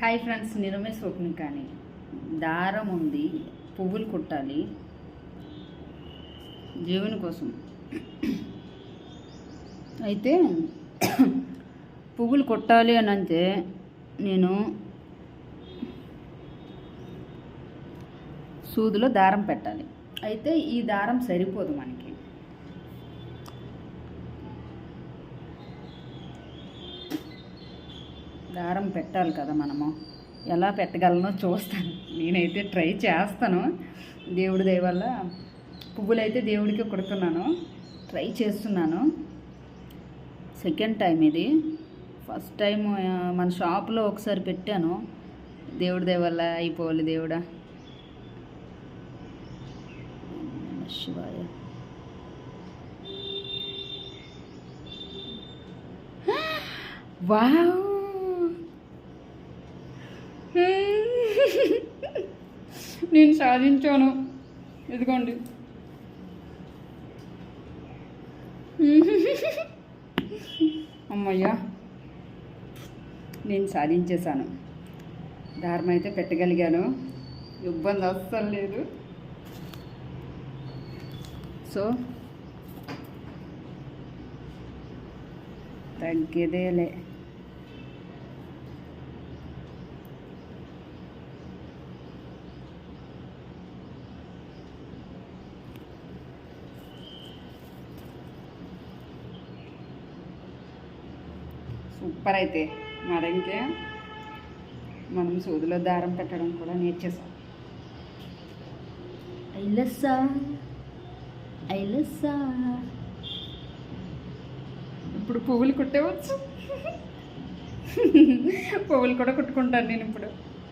Hi friends నిరమే స్వప్ని కానీ. దారం ఉంది పువ్వులు కుట్టాలి. జీవుని కోసం. అయితే పువ్వులు కుట్టాలి అని అంటే నేను సూదిలో దారం పెట్టాలి. అయితే ఈ దారం సరిపోదు మనకి. దారం పెట్టాలి కదా మనము. ఎలా పెట్టగలనో చూస్తాను. నేనైతే ట్రై చేస్తాను. దేవుడి దయ వల్ల పువ్వులైతే దేవుడికి కుడుతున్నాను. ట్రై చేస్తున్నాను. సెకండ్ టైం ఇది. ఫస్ట్ టైం మన షాప్లో ఒకసారి పెట్టాను. దేవుడి దయ వల్ల అయిపోవాలి దేవుడా. శివాయ. వావ్! నేను సాధించాను. ఇదిగోండి. అమ్మయ్యా నేను సాధించేశాను. దారం అయితే పెట్టగలిగాను. ఇబ్బంది అస్సలు లేదు. సో తగ్గేదేలే. సూపర్ అయితే. మరి ఇంకే మనం సూదిలో దారం పెట్టడం కూడా నేర్చేసాం ఐలస్సా ఐలస్సా ఇప్పుడు పువ్వులు కుట్టవచ్చు? పువ్వులు కూడా కుట్టుకుంటాను నేను ఇప్పుడు.